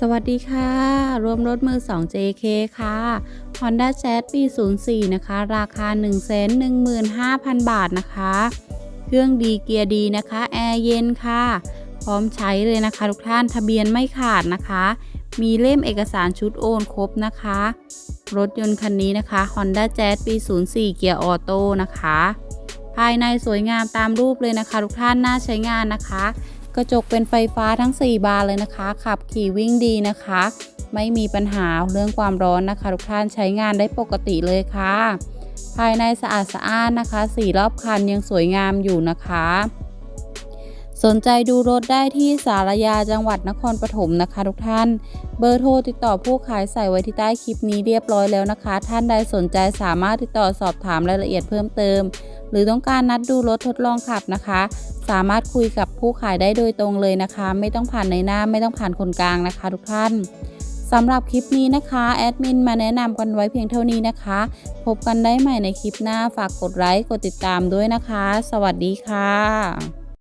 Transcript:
สวัสดีค่ะ รวมรถมือ 2 JK ค่ะ Honda Jazz ปี 04 นะคะ ราคา 115,000 บาทนะคะ เครื่องดีเกียร์ดีนะคะ แอร์เย็นค่ะ พร้อมใช้เลยนะคะ ทุกท่าน ทะเบียนไม่ขาดนะคะ มีเล่มเอกสารชุดโอนครบนะคะ รถยนต์คันนี้นะคะ Honda Jazz ปี 04 เกียร์ออโต้นะคะ ภายในสวยงามตามรูปเลยนะคะ ทุกท่าน น่าใช้งานนะคะ กระจกเป็นไฟฟ้าทั้ง 4 บานเลยนะคะ ขับขี่วิ่งดีนะคะ ไม่มีปัญหาเรื่องความร้อนนะคะ ทุกท่านใช้งานได้ปกติเลยค่ะ ภายในสะอาดสะอ้านนะคะ สีรอบคันยังสวยงามอยู่นะคะ สนใจดูรถได้ที่สารยาจังหวัดนครปฐมนะคะ ทุกท่าน เบอร์โทรติดต่อผู้ขายใส่ไว้ที่ใต้คลิปนี้เรียบร้อยแล้วนะคะ ท่านใดสนใจสามารถติดต่อสอบถามรายละเอียดเพิ่มเติม หรือต้องการนัดดูรถทดลองขับนะคะ สามารถคุยกับผู้ขายได้โดยตรงเลยนะคะ ไม่ต้องผ่านในหน้าไม่ต้องผ่านคนกลางนะคะ ทุกท่านสำหรับคลิปนี้นะคะแอดมินมาแนะนำกันไว้เพียงเท่านี้นะคะ พบกันได้ใหม่ในคลิปหน้าฝากกดไลค์กดติดตามด้วยนะคะ สวัสดีค่ะ